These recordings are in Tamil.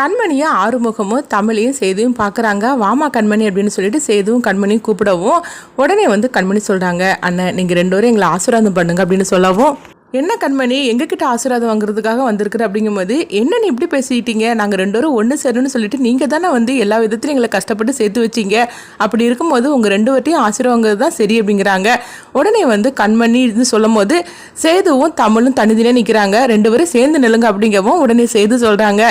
கண்மணியை ஆறுமுகமும் தமிழையும் சேதுவும் பார்க்குறாங்க. வாமா கண்மணி அப்படின்னு சொல்லிட்டு சேதுவும் கண்மணியும் கூப்பிடவும் உடனே வந்து கண்மணி சொல்கிறாங்க அண்ணன் நீங்கள் ரெண்டு பேரும் எங்களை ஆசீர்வாதம் பண்ணுங்க அப்படின்னு சொல்லவும் என்ன கண்மணி எங்ககிட்ட ஆசீர்வாதம் வாங்குறதுக்காக வந்திருக்குற? அப்படிங்கும்போது என்ன நீ இப்படி பேசிட்டீங்க? நாங்கள் ரெண்டு பேரும் ஒன்று சேரணும்னு சொல்லிட்டு நீங்கள் தானே வந்து எல்லா விதத்துலையும் எங்களை கஷ்டப்பட்டு சேர்த்து வச்சிங்க. அப்படி இருக்கும்போது உங்கள் ரெண்டு பேர்ட்டையும் ஆசீர்வாதம் வாங்குறது தான் சரி அப்படிங்கிறாங்க. உடனே வந்து கண்மணி இது சொல்லும் போது சேதுவும் தமிழும் தனித்தனியாக நிற்கிறாங்க ரெண்டு பேரும் சேர்ந்து நிலங்க அப்படிங்கவும் உடனே சேது சொல்கிறாங்க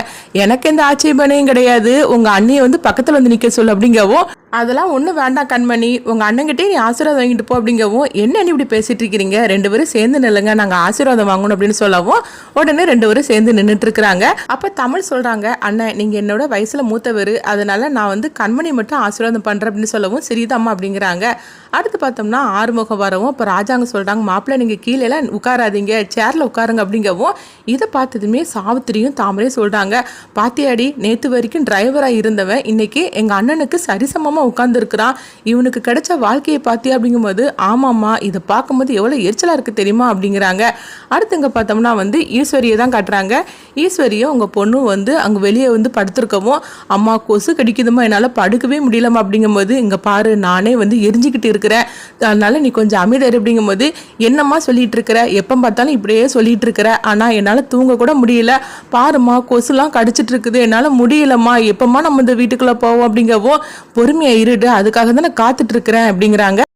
எனக்கு எந்த ஆட்சேபனையும் கிடையாது. உங்கள் அண்ணியை வந்து பக்கத்தில் வந்து நிற்க சொல்லு அப்படிங்கவும் அதெல்லாம் ஒன்றும் வேண்டாம் கண்மணி. உங்கள் அண்ணங்கிட்டே நீ ஆசீர்வாதம் வாங்கிட்டு போ அப்படிங்கவும் என்ன நீ இப்படி பேசிட்டு இருக்கிறீங்க? ரெண்டு பேரும் சேர்ந்து நில்லுங்க. நாங்கள் ஆசீர்வாதம் வாங்கணும் அப்படின்னு சொல்லவும் உடனே ரெண்டு பேரும் சேர்ந்து நின்றுட்டு இருக்கிறாங்க. அப்போ தமிழ் சொல்கிறாங்க அண்ணன் நீங்கள் என்னோட வயசில் மூத்தவர். அதனால நான் வந்து கண்மணி மட்டும் ஆசீர்வாதம் பண்ணுறேன் அப்படின்னு சொல்லவும் சரிதாம்மா அப்படிங்கிறாங்க. அடுத்து பார்த்தோம்னா ஆறுமுகம் வரவும் இப்போ ராஜாங்க சொல்கிறாங்க மாப்பிள்ளை நீங்கள் கீழேலாம் உட்காராதீங்க. சேரில் உட்காருங்க அப்படிங்கவும் இதை பார்த்ததுமே சாவித்திரியும் தாமரே சொல்கிறாங்க பாத்தியாடி நேற்று வரைக்கும் டிரைவராக இருந்தவன். இன்னைக்கு எங்கள் அண்ணனுக்கு சரிசமமாக உட்காந்துருக்குறான் இவனுக்கு கிடைச்ச வாழ்க்கையை பார்த்தி அப்படிங்கும்போது ஆமாம்மா இதை பார்க்கும்போது எவ்வளோ எரிச்சலாக இருக்குது தெரியுமா அப்படிங்கிறாங்க. அடுத்து இங்கே பார்த்தோம்னா வந்து ஈஸ்வரியை தான் காட்டுறாங்க. ஈஸ்வரியும் உங்கள் பொண்ணும் வந்து அங்கே வெளியே வந்து படுத்திருக்கவும் அம்மா கொசு கடிக்குதுமா என்னால் படுக்கவே முடியலம்மா. அப்படிங்கும்போது இங்கே பாரு நானே வந்து எரிஞ்சிக்கிட்டு இருக்கிறேன். அதனால் நீ கொஞ்சம் அமைதியாரு அப்படிங்கும்போது என்னம்மா சொல்லிகிட்டு இருக்கிற? எப்போ பார்த்தாலும் இப்படியே சொல்லிகிட்டு இருக்கிற? ஆனால் என்னால் தூங்க கூட முடியல. பாரும்மா கொசுலாம் கடிச்சிட்டு இருக்குது. என்னால் முடியலம்மா. எப்போம்மா நம்ம இந்த வீட்டுக்குள்ளே போவோம்? அப்படிங்கவோ பொறுமையாக இருடு. அதுக்காக தான் நான் காத்துட்ருக்கிறேன் அப்படிங்கிறாங்க.